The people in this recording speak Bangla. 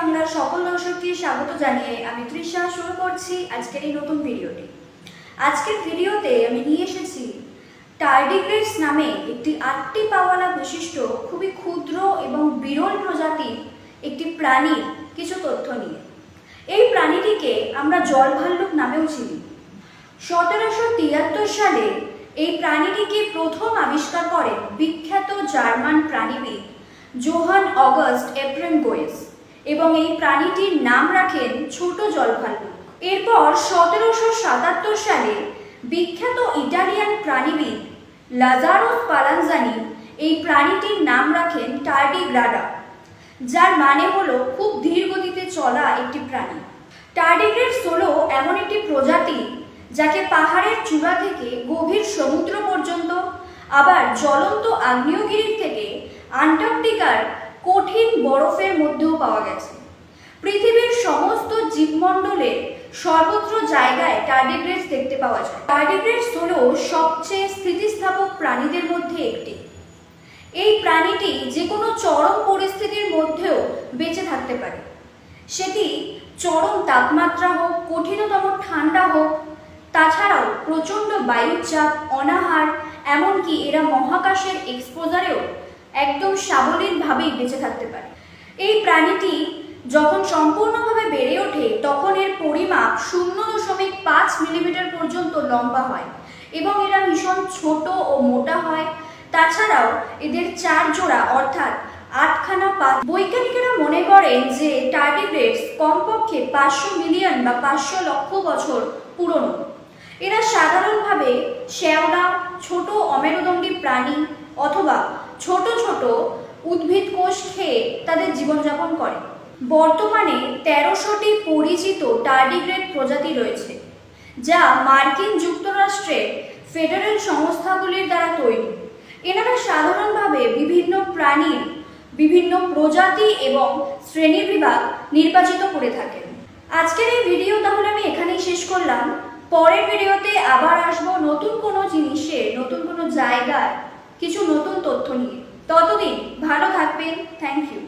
দর্শককে স্বাগত জানিয়ে আমি তৃষা শুরু করছি আজকের এই নতুন ভিডিওটি। আজকের ভিডিওতে আমি নিয়ে এসেছি টার্ডিগ্রেডস নামে একটি আটটি পাওয়ালা বিশিষ্ট খুবই ক্ষুদ্র এবং বিরল প্রজাতির একটি প্রাণীর কিছু তথ্য নিয়ে। এই প্রাণীটিকে আমরা জল ভাল্লুক নামেও চিনি। সতেরোশো তিয়াত্তর সালে এই প্রাণীটিকে প্রথম আবিষ্কার করেন বিখ্যাত জার্মান প্রাণীবিদ জোহান অগস্ট এপ্রেম গোয়েস এবং এই প্রাণীটির নাম রাখেন ছোট জল ভাল্লুক এরপর সতেরোশো সাতাত্তর সালে বিখ্যাত ইটালিয়ান প্রাণীবিদ লাজারোস পালানজানি এই প্রাণীটির নাম রাখেন টার্ডিগ্রাডা, যার মানে হলো খুব ধীর গতিতে চলা একটি প্রাণী। টার্ডিগ্রেডস হলো এমন একটি প্রজাতি যাকে পাহাড়ের চূড়া থেকে গভীর সমুদ্র পর্যন্ত, আবার জ্বলন্ত আগ্নেয়গিরির থেকে আন্টার্কটিকার কঠিন বরফের মধ্যেও পাওয়া গেছে। পৃথিবীর সমস্ত জীবমণ্ডলের সর্বত্র জায়গায় টার্ডিগ্রেডস দেখতে পাওয়া যায়। টার্ডিগ্রেডস হলো সবচেয়ে স্থিতিস্থাপক প্রাণীদের মধ্যে একটি। এই প্রাণীটি যে কোনো চরম পরিস্থিতির মধ্যেও বেঁচে থাকতে পারে। সেটি চরম তাপমাত্রা হোক, কঠিনতম ঠান্ডা হোক, তাছাড়াও প্রচণ্ড বায়ুচাপ, অনাহার, এমনকি এরা মহাকাশের এক্সপোজারেও একদম সাবলীলভাবেই বেঁচে থাকতে পারে। এই প্রাণীটি যখন সম্পূর্ণভাবে বেড়ে ওঠে, তখন এর পরিমাপ শূন্য দশমিক পাঁচ মিলিমিটার পর্যন্ত লম্বা হয় এবং এরা ভীষণ ছোট ও মোটা হয়। তাছাড়াও এদের চার জোড়া অর্থাৎ আটখানা পা বৈজ্ঞানিকেরা মনে করেন যে টার্ডিগ্রেডস কমপক্ষে পাঁচশো মিলিয়ন বা পাঁচশো লক্ষ বছর পুরনো। এরা সাধারণভাবে শ্যাওলা, ছোট অমেরুদণ্ডী প্রাণী অথবা ছোট উদ্ভিদ কোষ খেয়ে তাদের জীবনযাপন করে। বর্তমানে তেরোশোটি পরিচিত টার্ডিগ্রেড প্রজাতি রয়েছে, যা মার্কিন যুক্তরাষ্ট্রের ফেডারেল সংস্থাগুলির দ্বারা তৈরি। এনারা সাধারণভাবে বিভিন্ন প্রাণীর, বিভিন্ন প্রজাতি এবং শ্রেণীবিভাগ নির্বাচিত করে থাকেন। আজকের এই ভিডিও তাহলে আমি এখানেই শেষ করলাম। পরের ভিডিওতে আবার আসব নতুন কোনো জিনিসে, নতুন কোনো জায়গার কিছু নতুন তথ্য নিয়ে। ততদিন ভালো থাকবেন। Thank you